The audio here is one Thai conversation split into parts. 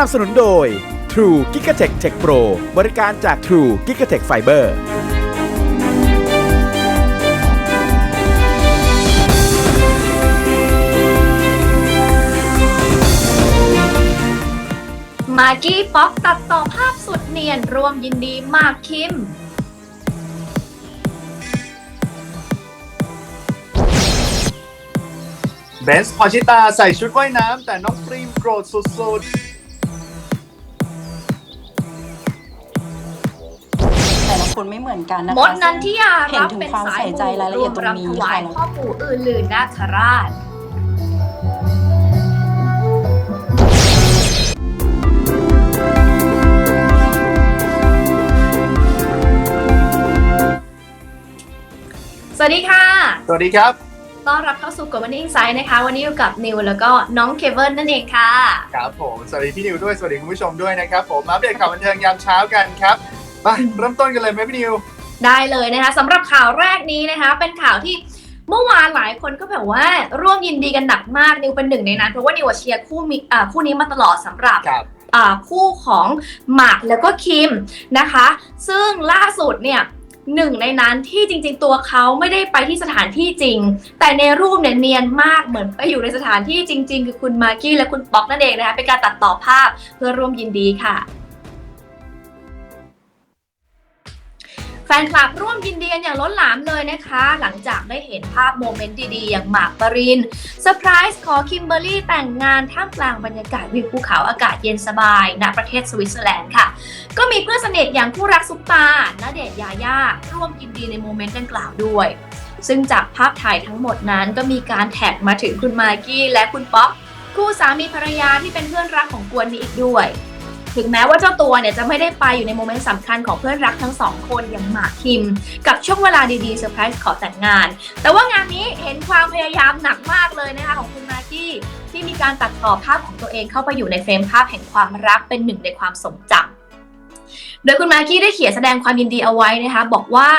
นับสนุนโดย True g i g a t e c h Tech Pro บริการจาก True g i g a t e c h Fiber มากกี้ป๊อกตัดต่อภาพสุดเนียนรวมยินดีมากคิมเบนซ์พอชิตาใส่ชุดว่ายน้ำแต่น้องปรีมโกรธสุดแคนไม่เหมือนกันนะคะมดนันทิยาเห็นรับถึงเป็นความสายใส่ใจรายละเอียดตรงนี้วมถวายค่ะพ่อปู่อื่นลืนนาคราช สวัสดีค่ะๆสวัสดีครับ ต้อนรับเข้าสู่กดวันนี้อินไซด์นะคะ วันนี้อยู่กับนิวแล้วก็น้องเคเบิลนั่นเองค่ะ ครับผม สวัสดีพี่นิวด้วย สวัสดีคุณผู้ชมด้วยนะครับผมอัปเดตข่าวบันเทิงยามเช้ากันครับ มาเริ่มต้นกันเลยไหมพี่นิว ได้เลยนะคะสำหรับข่าวแรกนี้นะคะ เป็นข่าวที่เมื่อวานหลายคนก็แบบว่าร่วมยินดีกันหนักมากนิวเป็นหนึ่งในนั้นเพราะว่านิวเชียร์คู่มิอ่าคู่นี้มาตลอดสำหรับครับอ่าคู่ของหมากแล้วก็คิมนะคะ ซึ่งล่าสุดเนี่ยหนึ่งในนั้นที่จริง ๆ ตัวเขาไม่ได้ไปที่สถานที่จริง แต่ในรูปเนี่ยเนียนมากเหมือนไปอยู่ในสถานที่จริง ๆ คือคุณมากกี้และคุณป๊อกนั่นเองนะคะเป็นการตัดต่อภาพเพื่อร่วมยินดีค่ะ แฟนคลับร่วมยินดีกันอย่างล้นหลามเลยนะคะ หลังจากได้เห็นภาพโมเมนต์ดีๆ อย่างหมากปรินเซอร์ไพรส์ขอคิมเบอรรี่แต่งงานท่ามกลางบรรยากาศวิวภูเขาอากาศเย็นสบายณประเทศสวิตเซอร์แลนด์ค่ะ ก็มีเพื่อนสนิทอย่างคู่รักซุปตาณเดชยายาร่วมยินดีในโมเมนต์ดังกล่าวด้วยซึ่งจากภาพถ่ายทั้งหมดนั้นก็มีการแท็กมาถึงคุณมากกี้และคุณป๊อกคู่สามีภรรยาที่เป็นเพื่อนรักของกวนนี้อีกด้วย ถึงแม้ว่าเจ้าตัวเนี่ยจะไม่ได้ไปอยู่ในโมเมนต์สำคัญของเพื่อนรักทั้งสองคนอย่างหมากคิม กับช่วงเวลาดีๆเซอร์ไพรส์ขอแต่งงาน แต่ว่างานนี้เห็นความพยายามหนักมากเลยนะคะของคุณมากกี้ที่มีการตัดต่อภาพของตัวเองเข้าไปอยู่ในเฟรมภาพแห่งความรักเป็นหนึ่งในความทรงจำโดยคุณมากกี้ได้เขียนแสดงความยินดีเอาไว้นะคะบอกว่า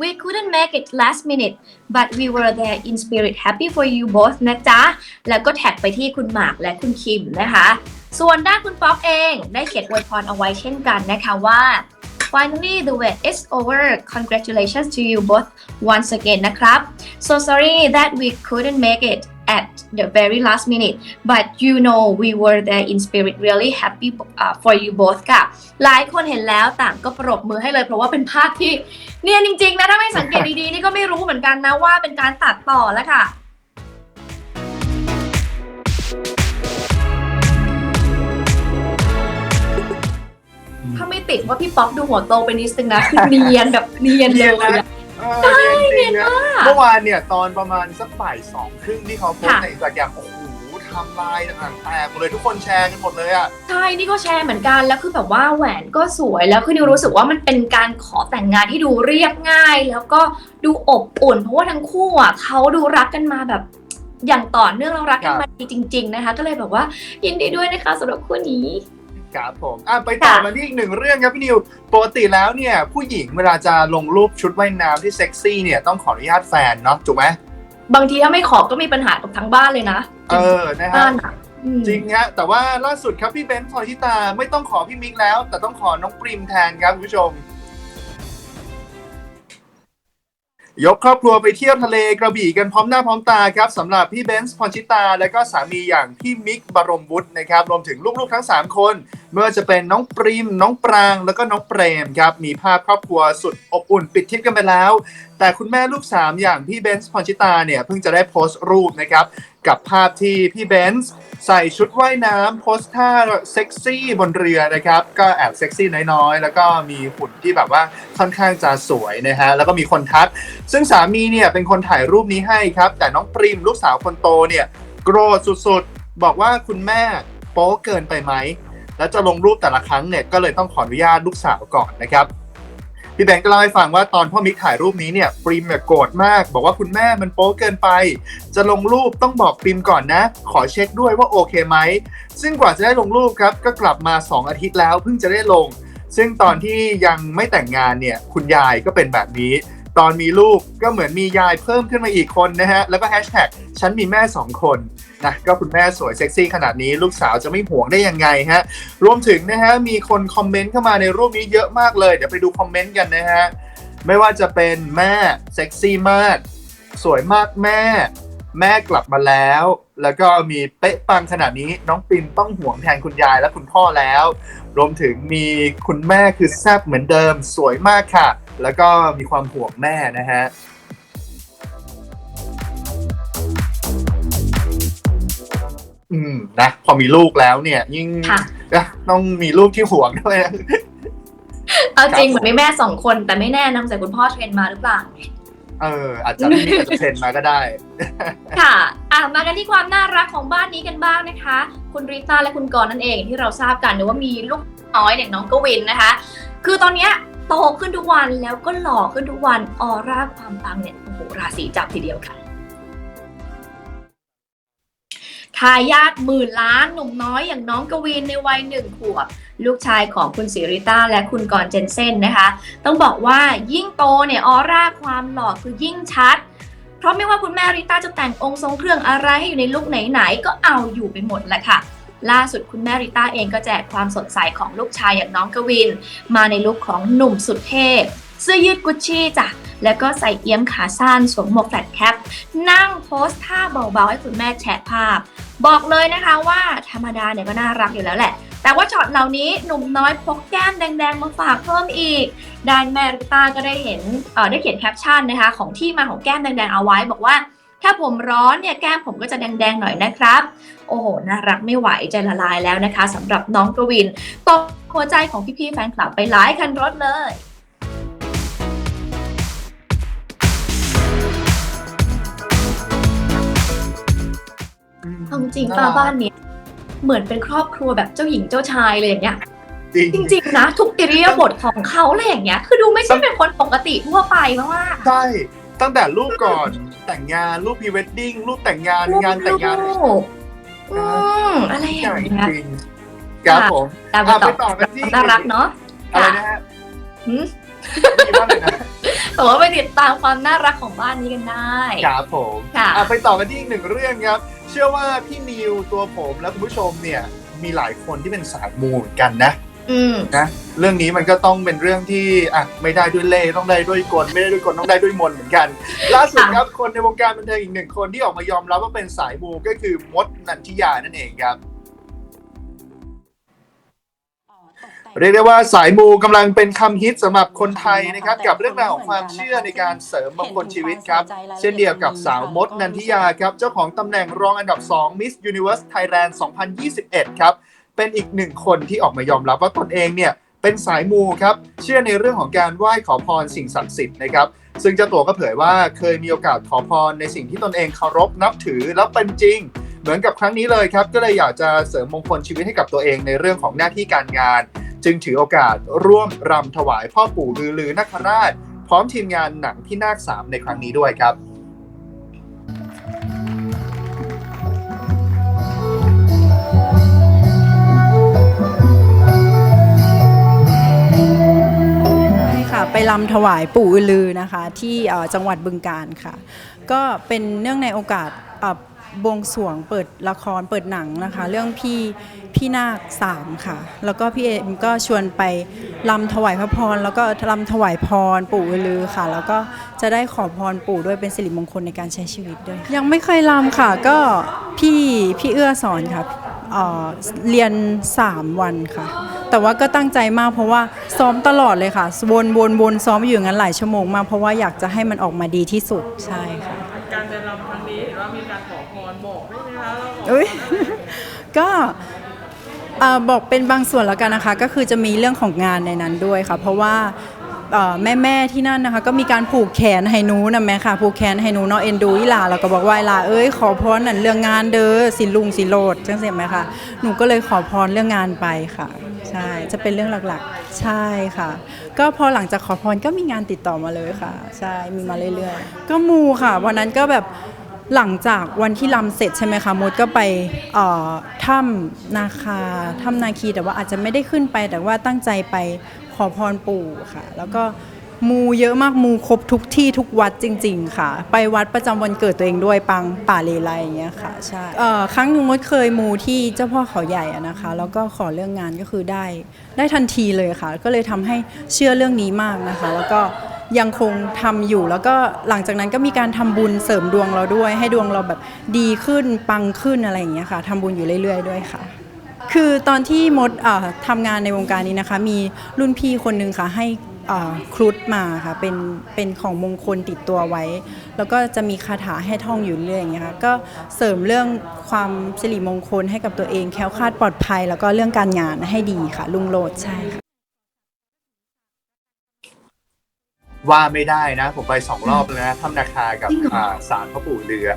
we couldn't make it last minute but we were there in spirit happy for you both นะจ๊ะ แล้วก็แท็กไปที่คุณหมากและคุณคิมนะคะ ส่วนด้านคุณป๊อกเองได้เขียนอวยพรเอาไว้เช่นกันนะคะว่า finally the wait is over congratulations to you both once again นะครับ so sorry that we couldn't make it at the very last minute but you know we were there in spirit really happy uh, for you both ค่ะ หลายคนเห็นแล้วต่างก็ปรบมือให้เลย เพราะว่าเป็นภาพที่เนียนจริงๆนะ ถ้าไม่สังเกตดีๆ นี่ก็ไม่รู้เหมือนกันนะว่าเป็นการตัดต่อแล้วค่ะ ถ้าไม่ติดว่าพี่ป๊อกดูหัวโตไปนิดนึงนะคือเนียนแบบเนียนเลยอะ ใช่เนียนมากเมื่อวานเนี่ยตอนประมาณสักบ่ายสองครึ่งที่เขาโพสต์ค่ะ ในอินสตาแกรมโอ้โหไทำลายต่างๆแตกหมดเลยทุกคนแชร์กันหมดเลยอะ ใช่นี่ก็แชร์เหมือนกันแล้วคือแบบว่าแหวนก็สวยแล้วคือนิวรู้สึกว่ามันเป็นการขอแต่งงานที่ดูเรียบง่าย แล้วก็ดูอบอุ่น เพราะว่าทั้งคู่อะเขาดูรักกันมาแบบอย่างต่อเนื่องแล้วรักกันครับมาดีจริง ๆนะคะ ก็เลยแบบว่ายินดีด้วยนะคะสำหรับคู่นี้ ครับผมอะไปต่อค่ะ มาที่อีกหนึ่งเรื่องครับพี่นิวปกติแล้วเนี่ย ผู้หญิงเวลาจะลงรูปชุดว่ายน้ำที่เซ็กซี่เนี่ยต้องขออนุญาตแฟนเนาะถูกไหมบางทีถ้าไม่ขอก็มีปัญหากับทั้งบ้านเลยนะเออนะฮะบ้านอะอืมจริงฮะแต่ว่าล่าสุดครับพี่เบนซ์พลอยชิตาไม่ต้องขอพี่มิกแล้ว แต่ต้องขอน้องปริมแทนครับคุณผู้ชม ยกครอบครัวไปเที่ยวทะเลกระบี่กันพร้อมหน้าพร้อมตาครับสำหรับพี่เบนซ์พรชิตา และก็สามีอย่างพี่มิกบรมบุตรนะครับรวมถึงลูกๆทั้ง 3 คนไม่ว่าจะเป็นน้องปริม น้องปราง แล้วก็น้องเปรมครับมีภาพครอบครัวสุดอบอุ่นปิดทริปกันไปแล้ว แต่คุณแม่ลูก 3 อย่างพี่เบนซ์พรชิตาเนี่ยเพิ่งจะได้โพสต์รูปนะครับ กับภาพที่พี่เบนซ์ใส่ชุดว่ายน้ำโพสท่าเซ็กซี่บนเรือนะครับ ก็แอบเซ็กซี่น้อยๆ แล้วก็มีหุ่นที่แบบว่าค่อนข้างจะสวยนะฮะ แล้วก็มีคนทัก ซึ่งสามีเนี่ยเป็นคนถ่ายรูปนี้ให้ครับ แต่น้องปริมลูกสาวคนโตเนี่ยโกรธสุดๆ บอกว่าคุณแม่โป๊เกินไปไหม แล้วจะลงรูปแต่ละครั้งเนี่ยก็เลยต้องขออนุญาตลูกสาวก่อนนะครับ พี่แบงค์ก็เล่าให้ฟังว่าตอนพ่อมิกถ่ายรูปนี้เนี่ยปริมเนี่ยโกรธมาก บอกว่าคุณแม่มันโป๊เกินไป จะลงรูปต้องบอกปริมก่อนนะ ขอเช็คด้วยว่าโอเคไหม ซึ่งกว่าจะได้ลงรูปครับ ก็กลับมา 2 อาทิตย์แล้วเพิ่งจะได้ลง ซึ่งตอนที่ยังไม่แต่งงานเนี่ยคุณยายก็เป็นแบบนี้ ตอนมีลูกก็เหมือนมียายเพิ่มขึ้นมาอีกคนนะฮะแล้วก็แฮชแท็กฉันมีแม่ 2 คน นะก็คุณแม่สวยเซ็กซี่ขนาดนี้ลูกสาวจะไม่ห่วงได้ยังไงฮะรวมถึงนะฮะมีคนคอมเมนต์เข้ามาในรูปนี้เยอะมากเลย เดี๋ยวไปดูคอมเมนต์กันนะฮะไม่ว่าจะเป็นแม่เซ็กซี่มาก สวยมากแม่ แม่กลับมาแล้ว แล้วก็มีเป๊ะปังขนาดนี้น้องปินต้องห่วงแทนคุณยายและคุณพ่อแล้ว รวมถึงมีคุณแม่คือแซ่บเหมือนเดิม สวยมากค่ะ แล้วก็มีความห่วงแม่นะฮะ อืมนะพอมีลูกแล้วเนี่ย ยิ่งค่ะนะต้องมีลูกที่ห่วงด้วยนะเอาจริงครับเหมือนมีแม่สองคน แต่ไม่แน่นะแต่คุณพ่อเทรนมาหรือเปล่าเอออาจจะไม่มีอาจจะเทรนมาก็ได้ ค่ะอะ มากันที่ความน่ารักของบ้านนี้กันบ้างนะคะ คุณริต้าและคุณกรณ์นั่นเองที่เราทราบกันนะว่ามีลูกน้อยเนี่ยน้องกวินนะคะ คือตอนเนี้ยโตขึ้นทุกวันแล้วก็หล่อขึ้นทุกวันออร่าความปังเนี่ยโอ้โหราศีจับทีเดียวค่ะ ทายาทหมื่นล้านหนุ่มน้อยอย่างน้องกวินในวัยหนึ่งขวบลูกชายของคุณสิริต้าและคุณกรเจนเซ่นนะคะ ต้องบอกว่ายิ่งโตเนี่ยออร่าความหล่อคือยิ่งชัด เพราะไม่ว่าคุณแม่ริต้าจะแต่งองค์ทรงเครื่องอะไรให้อยู่ในลุคไหนๆก็เอาอยู่ไปหมดแหละค่ะ ล่าสุดคุณแม่ริต้าเองก็แจกความสดใสของลูกชายอย่างน้องกวิน มาในลุคของหนุ่มสุดเทพเสื้อยืดกุชชี่จ้ะ แล้วก็ใส่เอี้ยมขาสั้นสวมหมวกแฟลตแคป นั่งโพสท่าเบาๆ ให้คุณแม่แชะภาพ บอกเลยนะคะว่าธรรมดาเนี่ยก็น่ารักอยู่แล้วแหละ แต่ว่าช็อตเหล่านี้หนุ่มน้อยพกแก้มแดงๆมาฝากเพิ่มอีกดานแมริต้าก็ได้เห็นเอ่อได้เขียนแคปชั่นนะคะของที่มาของแก้มแดงๆเอาไว้บอกว่าถ้าผมร้อนเนี่ยแก้มผมก็จะแดงๆหน่อยนะครับ โอ้โห น่ารักไม่ไหวใจละลายแล้วนะคะสำหรับน้องกวินตกหัวใจของพี่ๆแฟนคลับไปหลายคันรถเลย เอาจริงๆป้าบ้านเนี้ยเหมือนเป็นครอบครัวแบบเจ้าหญิงเจ้าชายเลยอย่างเงี้ยจริงจริงๆนะทุกอิริยาบถของเขาอะไรอย่างเงี้ย คือดูไม่ใช่เป็นคนปกติทั่วไปมากๆใช่ตั้งแต่รูปก่อนแต่งงานรูปพรีเวดดิ้งรูปแต่งงานงานแต่งงานลูกอืมอะไรอใหญ่ย่างเงี้ยจริงครับผมตามไปอะต่อไปต่อกันที่น่ารักเนาะอะไรนะฮะหืมดีมากเลยนะแต่ว่าไปติดตามความน่ารักของบ้านนี้กันได้ ครับผมค่ะอะไปต่อกันที่อีกหนึ่งเรื่องครับเชื่อว่าพี่นิวตัวผมและคุณผู้ชมเนี่ยมีหลายคนที่เป็นสายมูเหมือนกันนะอืมนะเรื่องนี้มันก็ต้องเป็นเรื่องที่อะไม่ได้ด้วยเล่ห์ต้องได้ด้วยกลไม่ได้ด้วยกลต้องได้ด้วยมนต์เหมือนกัน ล่าสุดครับคนในวงการบันเทิงอีกหนึ่งคนที่ออกมายอมรับว่าเป็นสายมูก็คือมดนันทิยานั่นเองครับ เรียกได้ว่าสายมูกำลังเป็นคำฮิตสำหรับคนไทยนะครับ กับเรื่องราวของความเชื่อในการเสริมมงคลชีวิตครับ เช่นเดียวกับสาวมดนันทิยาครับ เจ้าของตำแหน่งรองอันดับ 2 Miss Universe Thailand 2021 ครับ เป็นอีกหนึ่งคนที่ออกมายอมรับว่าตนเองเนี่ยเป็นสายมูครับ เชื่อในเรื่องของการไหว้ขอพรสิ่งศักดิ์สิทธิ์นะครับซึ่งเจ้าตัวก็เผยว่าเคยมีโอกาสขอพรในสิ่งที่ตนเองเคารพนับถือแล้วเป็นจริง เหมือนกับครั้งนี้เลยครับ ก็เลยอยากจะเสริมมงคลชีวิตให้กับตัวเองในเรื่องของหน้าที่การงาน จึงถือโอกาสร่วมรำถวายพ่อปู่ลือลือนคราช พร้อมทีมงานหนังที่นาคสามในครั้งนี้ด้วยครับใช่ค่ะไปลำถวายปู่อือลือนะคะที่จังหวัดบึงการค่ะ ก็เป็นเนื่องในโอกาสอ่อ บวงสรวงเปิดละครเปิดหนังนะคะ เรื่องพี่พี่นาคสามค่ะ แล้วก็พี่เอ็มก็ชวนไปลำถวายพระพร แล้วก็ลำถวายพรปู่อือลือค่ะ แล้วก็จะได้ขอพรปู่ด้วยเป็นสิริมงคลในการใช้ชีวิตด้วย ยังไม่เคยลำค่ะ ก็พี่พี่เอื้อสอนค่ะเอ่อเรียน 3 วันค่ะ แต่ว่าก็ตั้งใจมากเพราะว่าซ้อมตลอดเลยค่ะวนวนวนซ้อมอยู่อย่างนั้นหลายชั่วโมงมากเพราะว่าอยากจะให้มันออกมาดีที่สุดใช่ค่ะ การเดินรำ การขอพรบอกได้ไหมคะเราอกอุ๊ยก็เอ่อบอกเป็นบางส่วนแล้วกันนะคะ ก็คือจะมีเรื่องของงานในนั้นด้วยค่ะ เพราะว่าแม่แม่ๆที่นั่นนะคะ ก็มีการผูกแขนให้หนูนะแม่ค่ะ ผูกแขนให้หนูเนาะเอ็นดูอีหลาแล้วก็บอกว่าอีหลาเอ้ยขอพรนั่นเรื่องงานเด้อสิลุงสิโลดจังเสียไหมคะหนูก็เลยขอพรเรื่องงานไปค่ะ ใช่จะเป็นเรื่องหลักๆ ใช่ค่ะ ก็พอหลังจากขอพรก็มีงานติดต่อมาเลยค่ะ ใช่มีมาเรื่อยๆ ก็มูค่ะวันนั้นก็แบบ หลังจากวันที่ลำเสร็จใช่ไหมคะมดก็ไปถ้ำนาคาถ้ำนาคีแต่ว่าอาจจะไม่ได้ขึ้นไปแต่ว่าตั้งใจไปขอพรปู่ค่ะ แล้วก็มูเยอะมากมูครบทุกที่ทุกวัดจริง ๆ ค่ะ ไปวัดประจำวันเกิดตัวเองด้วยปังป่าเลไลอย่างเงี้ยค่ะใช่ครั้งหนึ่งมดเคยมูที่เจ้าพ่อเขาใหญ่นะคะ แล้วก็ขอเรื่องงานก็คือได้ได้ทันทีเลยค่ะ ก็เลยทำให้เชื่อเรื่องนี้มากนะคะ แล้วก็ ยังคงทำอยู่แล้วก็หลังจากนั้นก็มีการทำบุญเสริมดวงเราด้วย ให้ดวงเราแบบดีขึ้นปังขึ้นอะไรอย่างเงี้ยค่ะทำบุญอยู่เรื่อย ๆ ด้วยค่ะ คือตอนที่มดทำงานในวงการนี้นะคะ มีรุ่นพี่คนนึงค่ะให้ครุฑมาค่ะเป็นเป็นของมงคลติดตัวไว้ แล้วก็จะมีคาถาให้ท่องอยู่เรื่อยอย่างเงี้ยค่ะก็เสริมเรื่องความสิริมงคลให้กับตัวเองแค้วคาดปลอดภัย แล้วก็เรื่องการงานให้ดีค่ะลุงโลดใช่ค่ะ ว่าไม่ได้นะ ผมไปสองรอบแล้วนะถ้ำนาคากับจริงเหรออ่าศาลพ่อปู่เรือ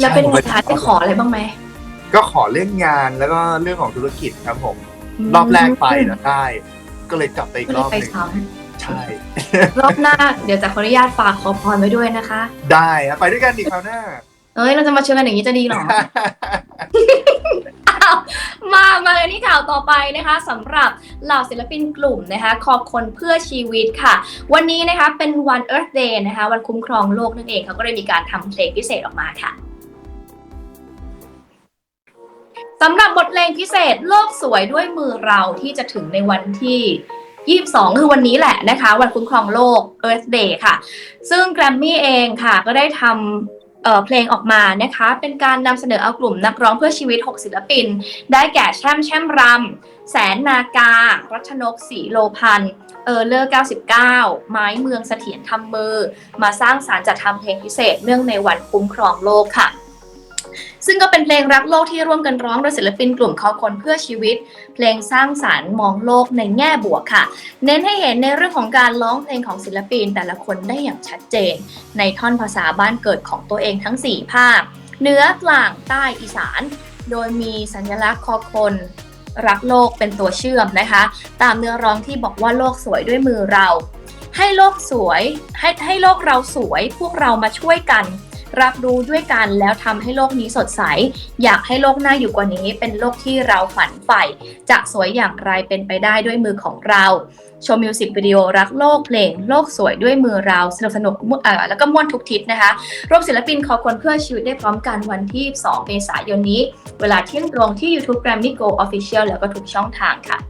แล้วเป็นใช่ไงคะได้ขออะไรบ้างไหมก็ขอเรื่องงานแล้วก็เรื่องของธุรกิจครับผม รอบแรกไปแล้วได้ ก็เลยกลับไปอีกก็รเลยอบไปหนึ่งซ้ใช่ำรอบหน้า เดี๋ยวจะขออนุญาตฝากขอพรไว้ด้วยนะคะ ได้ครับไปด้วยกันดีคราวหน้า เอ้ยเราจะมาเชิญกันอย่างนี้จะดีเหรออ้าวมามากันที่ข่าวต่อไปนะคะสำหรับเหล่าศิลปินกลุ่มนะคะ ขอบคนเพื่อชีวิตค่ะ วันนี้นะคะเป็นวัน Earth Day นะคะ วันคุ้มครองโลกนั่นเองเขาก็เลยมีการทำเพลงพิเศษออกมาค่ะสำหรับบทเพลงพิเศษโลกสวยด้วยมือเราที่จะถึงในวันที่ 22 คือวันนี้แหละนะคะ วันคุ้มครองโลก Earth Day ค่ะ ซึ่งแกรมมี่เองค่ะก็ได้ทำ เพลงออกมานะคะ เป็นการนำเสนอเอากลุ่มนักร้องเพื่อชีวิต 6 ศิลปิน ได้แก่แช่มแช่มรำ แสนนาการัชนกศรีโลพันธ์เออเลอร์99 ไม้เมืองเสถียรทำมือ มาสร้างสารจัดทำเพลงพิเศษเนื่องในวันคุ้มครองโลกค่ะ ซึ่งก็เป็นเพลงรักโลกที่ร่วมกันร้องโดยศิลปินกลุ่มคอคนเพื่อชีวิต เพลงสร้างสารรค์มองโลกในแง่บวกค่ะ เน้นให้เห็นในเรื่องของการร้องเพลงของศิลปินแต่ละคนได้อย่างชัดเจน ในท่อนภาษาบ้านเกิดของตัวเองทั้ง 4 ภาคเหนือกลางใต้อีสาน โดยมีสัญลักษณ์คอคนรักโลกเป็นตัวเชื่อมนะคะ ตามเนื้อร้องที่บอกว่าโลกสวยด้วยมือเรา ให้โลกสวยให้ให้โลกเราสวย พวกเรามาช่วยกัน รับรู้ด้วยกันแล้วทำให้โลกนี้สดใส อยากให้โลกน่าอยู่กว่านี้ เป็นโลกที่เราฝันใฝ่จะสวยอย่างไรเป็นไปได้ด้วยมือของเราชมมิวสิกวิดีโอรักโลกเพลง โลกสวยด้วยมือเราสนุกสนุกม่วนแล้วก็ม่วนทุกทิศนะคะรวมศิลปินขอคนเพื่อชีวิตได้พร้อมกันวันที่ 2 เมษายนนี้ เวลาเที่ยงตรงที่ YouTube Grammy Go Official แล้วก็ทุกช่องทางค่ะ